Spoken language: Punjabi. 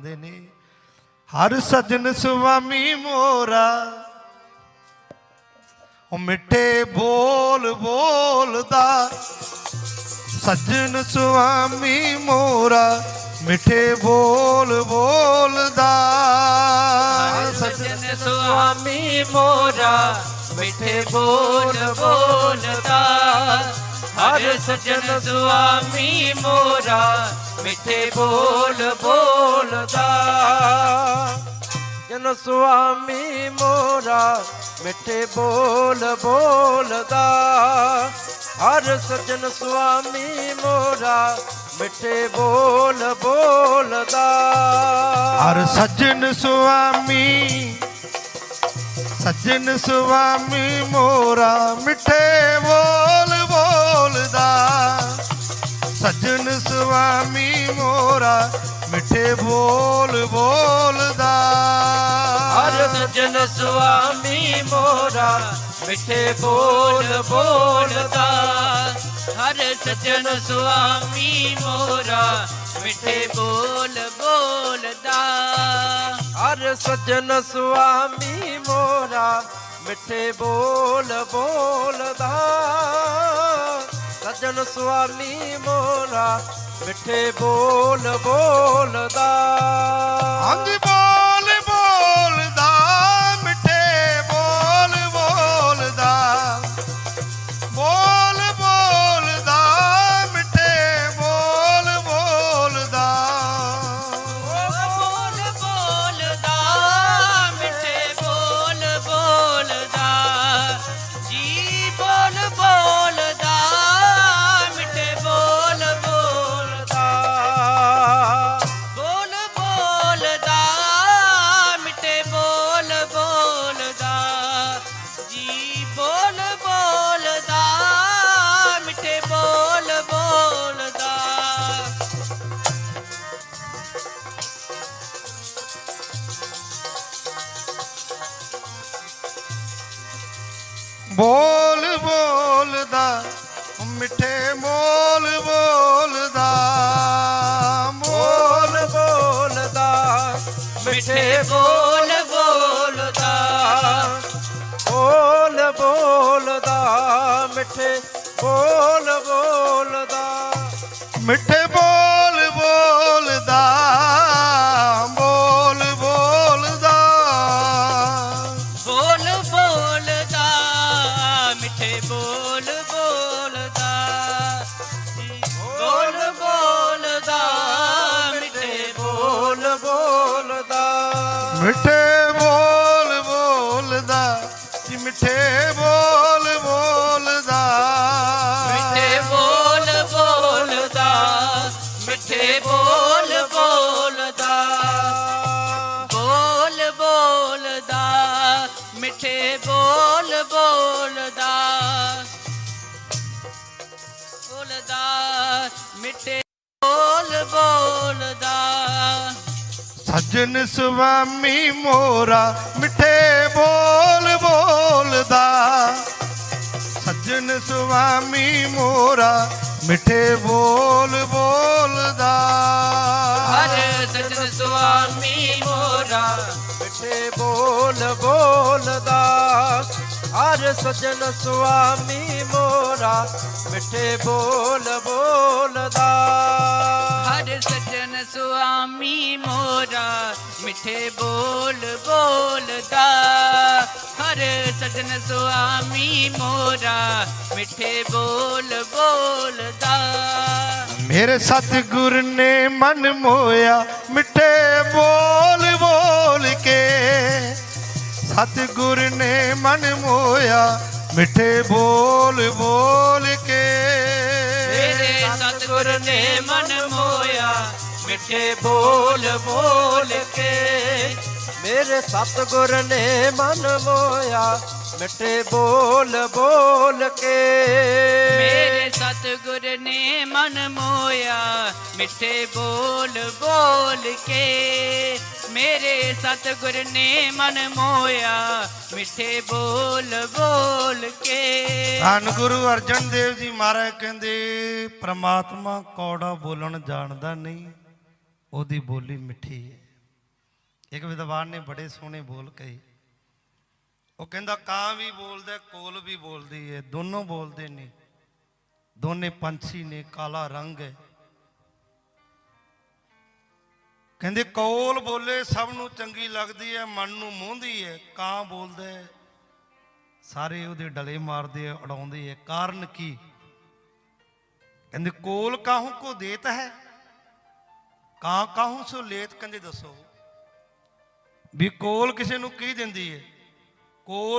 ਗਾਉਂਦੇ ਨੇ, ਹਰ ਸਜਣ ਸੁਆਮੀ ਮੋਰਾ। ਉਹ ਮਿੱਠੇ ਬੋਲ ਬੋਲਦਾ, ਸੱਜਣ ਸੁਆਮੀ ਮੋਰਾ, ਮਿੱਠੇ ਬੋਲ ਬੋਲਦਾ। ਸੱਜਣ ਸੁਆਮੀ ਮੋਰਾ, ਮਿੱਠੇ ਬੋਲ ਬੋਲਦਾ। ਹਰ ਸਜਣ ਸੁਆਮੀ ਮੋਰਾ ਮਿੱਠੇ ਬੋਲ ਬੋਲਦਾ। ਜਨ ਸੁਆਮੀ ਮੋਰਾ ਮਿੱਠੇ ਬੋਲ ਬੋਲਦਾ। ਹਰ ਸਜਣ ਸੁਆਮੀ ਮੋਰਾ ਮਿੱਠੇ ਬੋਲ ਬੋਲਦਾ। ਹਰ ਸੱਜਣ ਸੁਆਮੀ ਸੱਜਣ ਸੁਆਮੀ ਮੋਰਾ ਮਿੱਠੇ ਬੋਲ ਮਿੱਠੇ ਬੋਲ ਬੋਲਦਾ। ਹਰ ਸਜਣ ਸੁਆਮੀ ਮੋਰਾ, ਮਿੱਠੇ ਬੋਲ ਬੋਲਦਾ। ਹਰ ਸਜਣ ਸੁਆਮੀ ਮੋਰਾ, ਮਿੱਠੇ ਬੋਲ ਬੋਲਦਾ। ਹਰ ਸਜਣ ਸੁਆਮੀ ਮੋਰਾ, ਮਿੱਠੇ ਬੋਲ ਬੋਲਦਾ। ਸਜਣ ਸੁਆਮੀ ਮੋਰਾ ਮਿੱਠੇ ਬੋਲ ਬੋਲਦਾ। ਹਾਂਜੀ ਬੋਲ ਬੋਲ ਬੋਲਦਾ, ਮਿੱਠੇ ਮੋਲ ਬੋਲਦਾ। ਬੋਲ ਬੋਲਦਾ, ਮਿੱਠੇ ਬੋਲ ਬੋਲਦਾ। ਬੋਲ ਬੋਲਦਾ, ਮਿੱਠੇ ਬੋਲ ਬੋਲ ਮਿੱਠੇ ਬੋਲ ਬੋਲਦਾ, ਜੀ ਮਿੱਠੇ ਬੋਲ ਬੋਲਦਾ। ਮਿੱਠੇ ਬੋਲ ਬੋਲਦਾ, ਮਿੱਠੇ ਬੋਲ ਬੋਲਦਾ। ਬੋਲ ਬੋਲਦਾ, ਮਿੱਠੇ ਬੋਲ ਬੋਲਦਾ। ਬੋਲਦਾ, ਮਿੱਠੇ ਸੱਜਣ ਸੁਆਮੀ ਮੋਰਾ ਮਿੱਠੇ ਬੋਲ ਬੋਲਦਾ। ਸੱਜਣ ਸੁਆਮੀ ਮੋਰਾ ਮਿੱਠੇ ਬੋਲ ਬੋਲਦਾ। ਹਰ ਸੱਜਣ ਸੁਆਮੀ ਮੋਰਾ ਮਿੱਠੇ ਬੋਲ ਬੋਲਦਾ। ਹਰ ਸੱਜਣ ਸੁਆਮੀ ਮੋਰਾ ਮਿੱਠੇ ਬੋਲ ਬੋਲਦਾ। ਹਰ ਸਜਣ ਸੁਆਮੀ ਮੋਰਾ, ਮਿੱਠੇ ਬੋਲ ਬੋਲਦਾ। ਹਰ ਸਜਣ ਸੁਆਮੀ ਮੋਰਾ, ਮਿੱਠੇ ਬੋਲ ਬੋਲਦਾ। ਮੇਰੇ ਸਤਿਗੁਰ ਨੇ ਮਨ ਮੋਇਆ ਮਿੱਠੇ ਬੋਲ ਬੋਲ ਕੇ। ਸਤਿਗੁਰ ਨੇ ਮਨ ਮੋਇਆ ਮਿੱਠੇ ਬੋਲ ਬੋਲ ਸਤਿਗੁਰ ਨੇ ਮਨ ਮੋਇਆ, ਮਿੱਠੇ ਬੋਲ ਬੋਲ ਕੇ। ਮੇਰੇ ਸਤਿਗੁਰ ਨੇ ਮਨ ਮੋਇਆ, ਮਿੱਠੇ ਬੋਲ ਬੋਲ ਕੇ। ਮੇਰੇ ਸਤਿਗੁਰ ਨੇ ਮਨ ਮੋਇਆ, ਮਿੱਠੇ ਬੋਲ ਬੋਲ ਕੇ। ਮੇਰੇ ਸਤਿਗੁਰ ਨੇ ਮਨ ਮੋਇਆ, ਮਿੱਠੇ ਬੋਲ ਬੋਲ ਕੇ। ਧੰਨ ਗੁਰੂ ਅਰਜਨ ਦੇਵ ਜੀ ਮਹਾਰਾਜ ਕਹਿੰਦੇ, ਪ੍ਰਮਾਤਮਾ ਕੌੜਾ ਬੋਲਣ ਜਾਣਦਾ ਨਹੀਂ, ਉਹਦੀ ਬੋਲੀ ਮਿੱਠੀ ਹੈ। ਇੱਕ ਵਿਦਵਾਨ ਨੇ ਬੜੇ ਸੋਹਣੇ ਬੋਲ ਕਹੇ। ਉਹ ਕਹਿੰਦਾ, ਕਾਂ ਵੀ ਬੋਲਦਾ, ਕੋਲ ਵੀ ਬੋਲਦੀ ਹੈ, ਦੋਨੋਂ ਬੋਲਦੇ ਨੇ। ਦੋਨੇ ਪੰਛੀ ਨੇ, ਕਾਲਾ ਰੰਗ ਹੈ। ਕਹਿੰਦੇ ਕੋਲ ਬੋਲੇ ਸਭ ਨੂੰ ਚੰਗੀ ਲੱਗਦੀ ਹੈ ਮਨ ਨੂੰ ਮੋਹਦੀ ਹੈ ਕਾਂ ਬੋਲਦਾ ਹੈ, ਸਾਰੇ ਉਹਦੇ ਡਲੇ ਮਾਰਦੇ ਆ ਉਡਾਉਂਦੇ ਹੈ। ਕਾਰਨ ਕੀ? ਕਹਿੰਦੇ ਕੋਲ ਕਾਹੂ ਕੋ ਦੇਤ ਹੈ? ਕਾਂ ਕਾਹੂ ਸੋ ਲੇਤ? ਕਹਿੰਦੇ ਦੱਸੋ। ਵੀ ਕੋਲ ਕਿਸੇ ਨੂੰ ਕੀ ਦਿੰਦੀ ਹੈ? ਕੋਲ